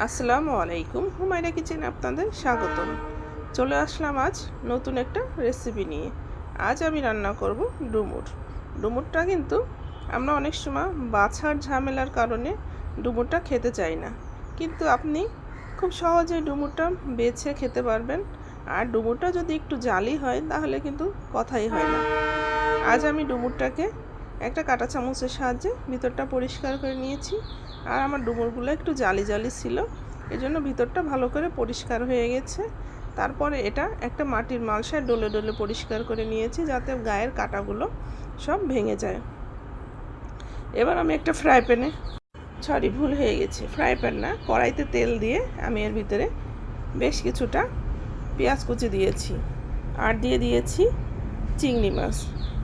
আসসালামু আলাইকুম, হুমায়রা কিচেন আপনাদের স্বাগতম। চলে আসলাম আজ নতুন একটা রেসিপি নিয়ে। আজ আমি রান্না করব ডুমুর। ডুমুরটা কিন্তু আমরা অনেক সময় বাছার ঝামেলার কারণে ডুমুরটা খেতে চাই না। কিন্তু আপনি খুব সহজে ডুমুরটা বেছে খেতে পারবেন। আর ডুমুরটা যদি একটু জালি হয়, তাহলে কিন্তু কথাই হয় না। আজ আমি ডুমুরটাকে একটা কাঁটা চামচের সাহায্যে ভিতরটা পরিষ্কার করে নিয়েছি। আর আমার ডুমুরগুলো একটু জালি জালি ছিল। এজন্য ভিতরটা ভালো করে পরিষ্কার হয়ে গেছে। তারপরে এটা একটা মাটির মালসায় ডলে ডলে পরিষ্কার করে নিয়েছি যাতে গায়ের কাঁটাগুলো সব ভেঙে যায়। এবার আমি একটা ফ্রাই প্যানে, সরি ভুল হয়ে গেছে, ফ্রাই প্যান না, কড়াইতে তেল দিয়ে আমি এর ভিতরে বেশ কিছুটা পেঁয়াজ কুচি দিয়েছি আর দিয়ে দিয়েছি চিংড়ি মাছ।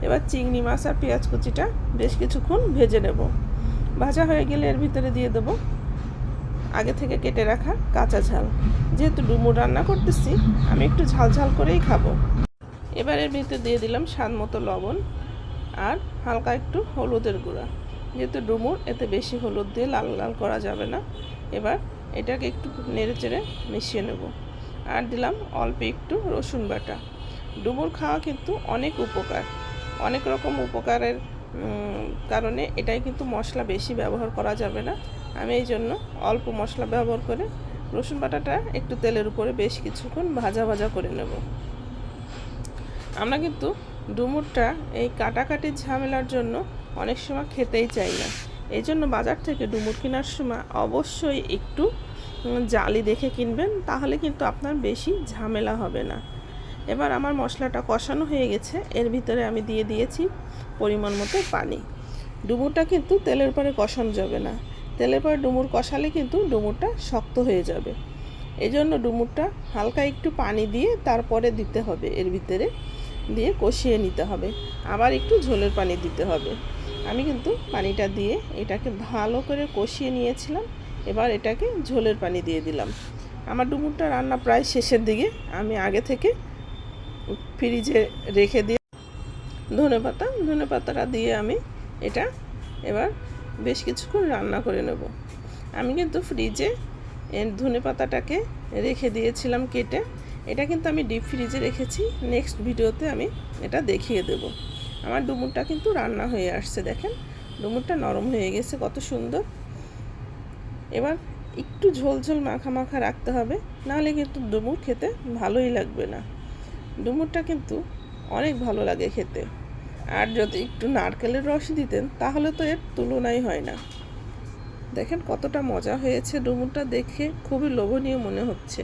এবার চিংড়ি মাছ আর পেঁয়াজ কুচিটা বেশ কিছুক্ষণ ভেজে নেব। ভাজা হয়ে গেলে এর ভিতরে দিয়ে দেবো আগে থেকে কেটে রাখা কাঁচা ঝাল। যেহেতু ডুমুর রান্না করতেছি, আমি একটু ঝাল ঝাল করেই খাব। এবার এর ভিতরে দিয়ে দিলাম স্বাদ মতো লবণ আর হালকা একটু হলুদের গুঁড়া। যেহেতু ডুমুর, এতে বেশি হলুদ দিয়ে লাল লাল করা যাবে না। এবার এটাকে একটু নেড়ে চেড়ে মিশিয়ে নেব। আর দিলাম অল্প একটু রসুন বাটা। ডুমুর খাওয়া কিন্তু অনেক উপকার। অনেক রকম উপকারের কারণে এটাই কিন্তু মশলা বেশি ব্যবহার করা যাবে না। আমি এই জন্য অল্প মশলা ব্যবহার করে রসুন বাটাটা একটু তেলের উপরে বেশ কিছুক্ষণ ভাজা ভাজা করে নেব। আমরা কিন্তু ডুমুরটা এই কাটাকাটির ঝামেলার জন্য অনেক সময় খেতেই চাই না। এই জন্য বাজার থেকে ডুমুর কেনার সময় অবশ্যই একটু জালি দেখে কিনবেন, তাহলে কিন্তু আপনার বেশি ঝামেলা হবে না। এবার আমার মশলাটা কষানো হয়ে গেছে। এর ভিতরে আমি দিয়ে দিয়েছি পরিমাণ মতো পানি। ডুমুরটা কিন্তু তেলের পরে কষানো যাবে না। তেলের পরে ডুমুর কষালে কিন্তু ডুমুরটা শক্ত হয়ে যাবে। এই জন্য ডুমুরটা হালকা একটু পানি দিয়ে তারপরে দিতে হবে। এর ভিতরে দিয়ে কষিয়ে নিতে হবে। আবার একটু ঝোলের পানি দিতে হবে। আমি কিন্তু পানিটা দিয়ে এটাকে ভালো করে কষিয়ে নিয়েছিলাম। এবার এটাকে ঝোলের পানি দিয়ে দিলাম। আমার ডুমুরটা রান্না প্রায় শেষের দিকে। আমি আগে থেকে ফ্রিজে রেখে দিয়ে ধনে পাতা, ধনে পাতাটা দিয়ে আমি এটা এবার বেশ কিছুক্ষণ রান্না করে নেব। আমি কিন্তু ফ্রিজে ধনে পাতাটাকে রেখে দিয়েছিলাম কেটে। এটা কিন্তু আমি ডিপ ফ্রিজে রেখেছি। নেক্সট ভিডিওতে আমি এটা দেখিয়ে দেব। আমার ডুমুরটা কিন্তু রান্না হয়ে আসছে, দেখেন। ডুমুরটা নরম হয়ে গেছে, কত সুন্দর। এবার একটু ঝোল ঝোল মাখা মাখা রাখতে হবে, নাহলে কিন্তু ডুমুর খেতে ভালোই লাগবে না। ডুমুরটা কিন্তু অনেক ভালো লাগে খেতে। আর যদি একটু নারকেলের রস দিতেন, তাহলে তো এর তুলনাই হয় না। দেখেন কতটা মজা হয়েছে ডুমুরটা দেখে, খুবই লোভনীয় মনে হচ্ছে।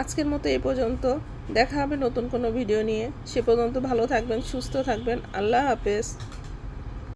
আজকের মতো এ পর্যন্ত। দেখা হবে নতুন কোনো ভিডিও নিয়ে। সে পর্যন্ত ভালো থাকবেন, সুস্থ থাকবেন। আল্লাহ হাফেজ।